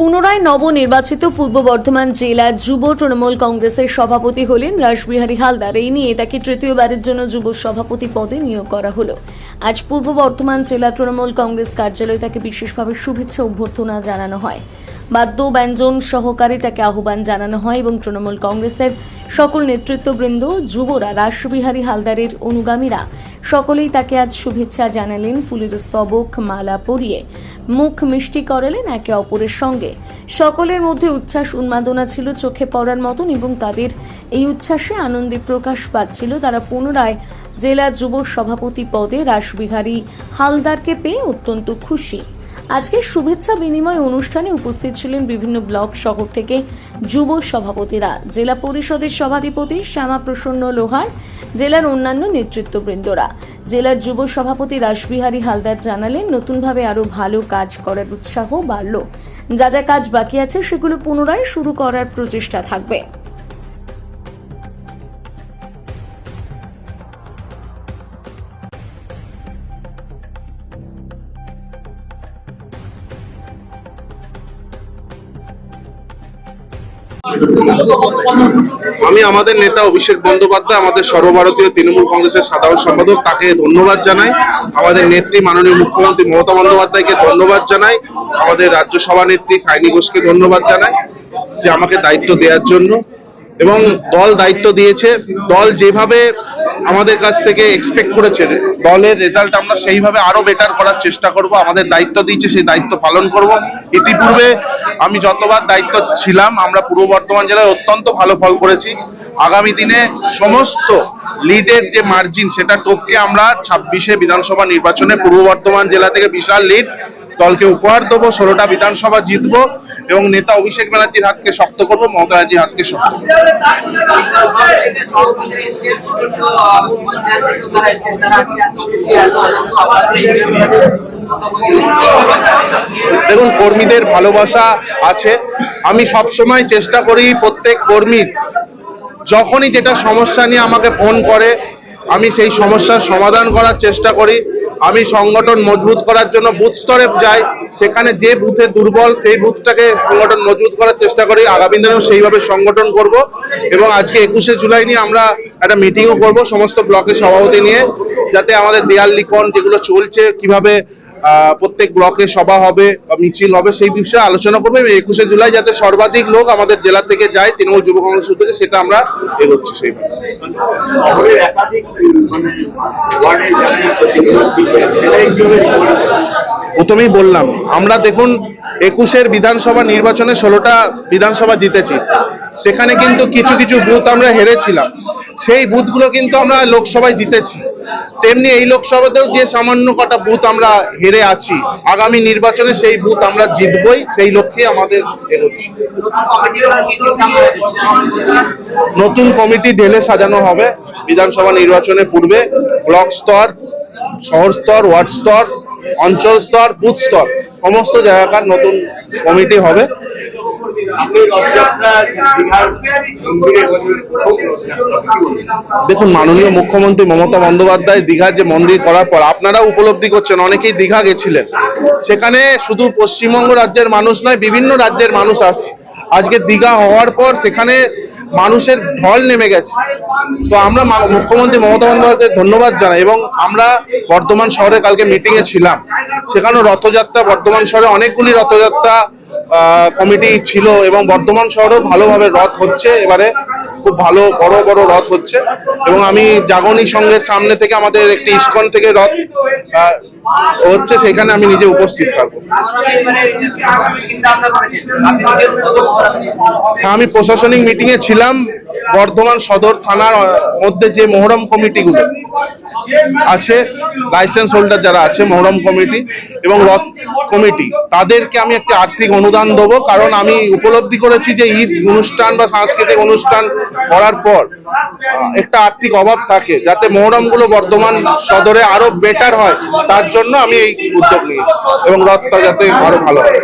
পুনরায় নবনির্বাচিত পূর্ব বর্ধমান জেলা যুব তৃণমূল কংগ্রেসের সভাপতি হলেন রাসবিহারী হালদার। এই নিয়ে তাকে তৃতীয়বারের জন্য যুব সভাপতি পদে নিয়োগ করা হলো। আজ পূর্ব বর্ধমান জেলা তৃণমূল কংগ্রেস কার্যালয়ে তাকে বিশেষভাবে শুভেচ্ছা অভ্যর্থনা জানানো হয়। বাদ্য ব্যঞ্জন সহকারে তাকে আহ্বান জানানো হয় এবং তৃণমূল কংগ্রেসের সকল নেতৃত্ববৃন্দ, যুবরা, রাসবিহারী হালদারের অনুগামীরা, সকলেই তাকে আজ শুভেচ্ছা জানালেন ফুলের স্তবক মালা পরিয়ে। মুখ মিষ্টি করালেন একে অপরের সঙ্গে। সকলের মধ্যে উচ্ছ্বাস, উন্মাদনা ছিল, চোখে পড়ার মতন এবং তাদের এই উচ্ছ্বাসে আনন্দে প্রকাশ পাচ্ছিল। তারা পুনরায় জেলা যুব সভাপতি পদে রাসবিহারী হালদারকে পেয়ে অত্যন্ত খুশি। আজকে শুভেচ্ছা বিনিময় অনুষ্ঠানে উপস্থিত ছিলেন বিভিন্ন ব্লক শহর থেকে যুব সভাপতিরা। জেলা পরিষদের সভাধিপতি শ্যামা প্রসন্ন লোহার, জেলার অন্যান্য নেতৃত্ববৃন্দরা। জেলার যুব সভাপতি রাসবিহারী হালদার জানালেন, নতুনভাবে আরও ভালো কাজ করার উৎসাহ বাড়ল। যা যা কাজ বাকি আছে সেগুলো পুনরায় শুরু করার প্রচেষ্টা থাকবে। আমি আমাদের নেতা অভিষেক বন্দ্যোপাধ্যায়, আমাদের সর্বভারতীয় তৃণমূল কংগ্রেসের সাধারণ সম্পাদক, তাকে ধন্যবাদ জানাই। আমাদের নেত্রী মাননীয় মুখ্যমন্ত্রী মমতা বন্দ্যোপাধ্যায়কে ধন্যবাদ জানাই। আমাদের রাজ্য সভানেত্রী সাইনি ঘোষকে ধন্যবাদ জানাই যে আমাকে দায়িত্ব দেওয়ার জন্য। এবং দল দায়িত্ব দিয়েছে। দল যেভাবে আমাদের কাছ থেকে এক্সপেক্ট করেছে দলের রেজাল্ট আমরা সেইভাবে আরও বেটার করার চেষ্টা করব। আমাদের দায়িত্ব দিয়েছে, সেই দায়িত্ব পালন করব। ইতিপূর্বে আমি যতবার দায়িত্ব ছিলাম, আমরা পূর্ব বর্ধমান জেলায় অত্যন্ত ভালো ফল করেছি। আগামী দিনে সমস্ত লিডের যে মার্জিন সেটা টপকে আমরা ছাব্বিশে বিধানসভা নির্বাচনে পূর্ব বর্ধমান জেলা থেকে বিশাল লিড দলকে উপহার দেবো, ষোলোটা বিধানসভা জিতবো এবং নেতা অভিষেক ব্যানার্জির হাতকে শক্ত করব, মমতা ব্যানার্জির হাতকে শক্ত। দেখুন, কর্মীদের ভালোবাসা আছে আমি সব সময় চেষ্টা করি প্রত্যেক কর্মীর যখনই যেটা সমস্যা নিয়ে আমাকে ফোন করে, আমি সেই সমস্যার সমাধান করার চেষ্টা করি আমি সংগঠন মজবুত করার জন্য বুথ স্তরে যাই, সেখানে যে বুথে দুর্বল, সেই বুথটাকে সংগঠন মজবুত করার চেষ্টা করি। আগামী দিনেও সেইভাবে সংগঠন করব এবং আজকে একুশে জুলাই নিয়ে আমরা একটা মিটিংও করব সমস্ত ব্লকের সভাপতি নিয়ে, যাতে আমাদের দেয়াল লিখন যেগুলো চলছে, কীভাবে প্রত্যেক ব্লকে সভা হবে বা মিছিল হবে, সেই বিষয়ে আলোচনা করবে এবং একুশে জুলাই যাতে সর্বাধিক লোক আমাদের জেলা থেকে যায়, তৃণমূল যুব কংগ্রেস থেকে সেটা আমরা এগোচ্ছি হবে? প্রথমেই বললাম, আমরা দেখুন, একুশের বিধানসভা নির্বাচনে ষোলোটা বিধানসভা জিতেছি। সেখানে কিন্তু কিছু কিছু বুথ আমরা হেরেছিলাম। সেই বুথগুলো কিন্তু আমরা লোকসভায় জিতেছি। তেমনি এই লোকসভাতেও যে সামান্য কটা বুথ আমরা হেরে আছি, আগামী নির্বাচনে সেই বুথ আমরা জিতবই, সেই লক্ষ্যে আমাদের এগোচ্ছি। নতুন কমিটি ঢেলে সাজানো হবে বিধানসভা নির্বাচনে পূর্বে, ব্লক স্তর, শহর স্তর, ওয়ার্ড স্তর, অঞ্চল স্তর, বুথ স্তর, সমস্ত জায়গাকার নতুন কমিটি হবে। দেখুন, মাননীয় মুখ্যমন্ত্রী মমতা বন্দ্যোপাধ্যায় দীঘার যে মন্দির করার পর আপনারা উপলব্ধি করছেন, অনেকেই দীঘা গেছিলেন। সেখানে শুধু পশ্চিমবঙ্গ রাজ্যের মানুষ নয়, বিভিন্ন রাজ্যের মানুষ আসছে। আজকে দীঘা হওয়ার পর সেখানে মানুষের ঢল নেমে গেছে। তো আমরা মুখ্যমন্ত্রী মমতা বন্দ্যোপাধ্যায় ধন্যবাদ জানাই এবং আমরা বর্ধমান শহরে কালকে মিটিং এ ছিলাম। সেখানেও রথযাত্রা, বর্ধমান শহরে অনেকগুলি রথযাত্রা কমিটি ছিল এবং বর্ধমান শহরেও ভালোভাবে রথ হচ্ছে। এবারে খুব ভালো বড় বড় রথ হচ্ছে। এবং আমি জাগনি সংঘের সামনে থেকে আমাদের একটি ইস্কন থেকে রথ হচ্ছে সেখানে আমি নিজে উপস্থিত থাকব। হ্যাঁ, আমি প্রশাসনিক মিটিংয়ে ছিলাম। বর্ধমান সদর থানার মধ্যে যে মোহরম কমিটিগুলো আছে লাইসেন্স হোল্ডার যারা আছে মোহরম কমিটি এবং রথ কমিটি তাদেরকে আমি একটা আর্থিক অনুদান দেবো, কারণ আমি উপলব্ধি করেছি যে ঈদ অনুষ্ঠান বা সাংস্কৃতিক অনুষ্ঠান করার পর একটা আর্থিক অভাব থাকে, যাতে মোহরমগুলো বর্ধমান সদরে আরও বেটার হয়, তার জন্য আমি এই উদ্যোগ নিয়েছি এবং রথটা যাতে আরও ভালো হয়।